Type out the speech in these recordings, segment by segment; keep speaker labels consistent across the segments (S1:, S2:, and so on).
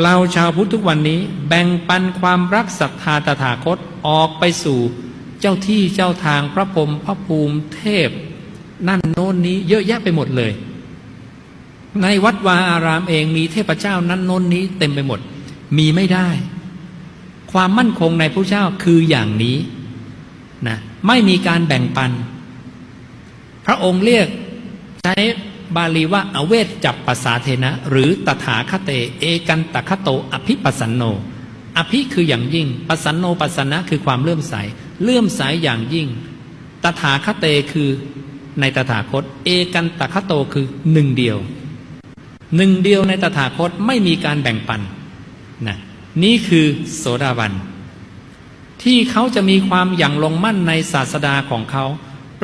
S1: เราชาวพุทธทุกวันนี้แบ่งปันความรักศรัทธาตถาคตออกไปสู่เจ้าที่เจ้าทางพระพรมพระภูมิเทพ นั่นโน้นนี้เยอะแยะไปหมดเลย ในวัดวาอารามเองมีเทพเจ้านั้นโน้นนี้เต็มไปหมด มีไม่ได้ ความมั่นคงในพระเจ้าคืออย่างนี้นะไม่มีการแบ่งปัน พระองค์เรียกใช้ บาลีว่าอเวทจับปสาเทนะ หรือตถาคเต เอกันตคโต อภิปัสสันโน อภิคืออย่างยิ่งปัสสันโนปัสสนะคือความเลื่อมใส เลื่อมใสอย่างยิ่ง ตถาคเตคือในตถาคต เอกันตคโตคือหนึ่งเดียว หนึ่งเดียวในตถาคตไม่มีการแบ่งปันนะนี่คือโสดาบันที่เขาจะมีความอย่างลงมั่นในศาสดาของเขา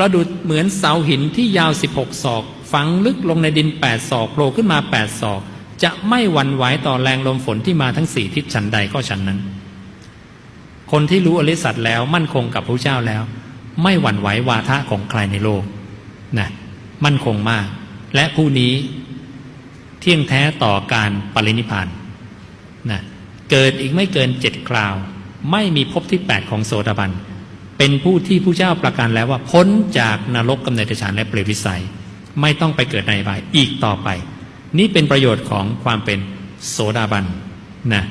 S1: ประดุดเหมือนเสาหินที่ยาว 16 ศอก ฝังลึกลงในดิน 8 ศอกโผล่ขึ้นมา 8 ศอก จะไม่หวั่นไหวต่อแรงลมฝนที่มาทั้งสี่ทิศฉันใดก็ฉันนั้น คนที่รู้อริสัตแล้วมั่นคงกับพระเจ้าแล้ว ไม่หวั่นไหววาทะของใครในโลกนะมั่นคงมาก และผู้นี้เที่ยงแท้ต่อการปรินิพานนะเกิดอีกไม่เกินเจ็ดคราว ไม่มีภพที่ 8 ของโสดาบัน เป็นผู้ที่ผู้เจ้าประกันแล้วว่าพ้นจากนรกกำเนิดฉานและเปรตวิสัย ไม่ต้องไปเกิดในบายอีกต่อไป นี่เป็นประโยชน์ของความเป็นโสดาบันนะ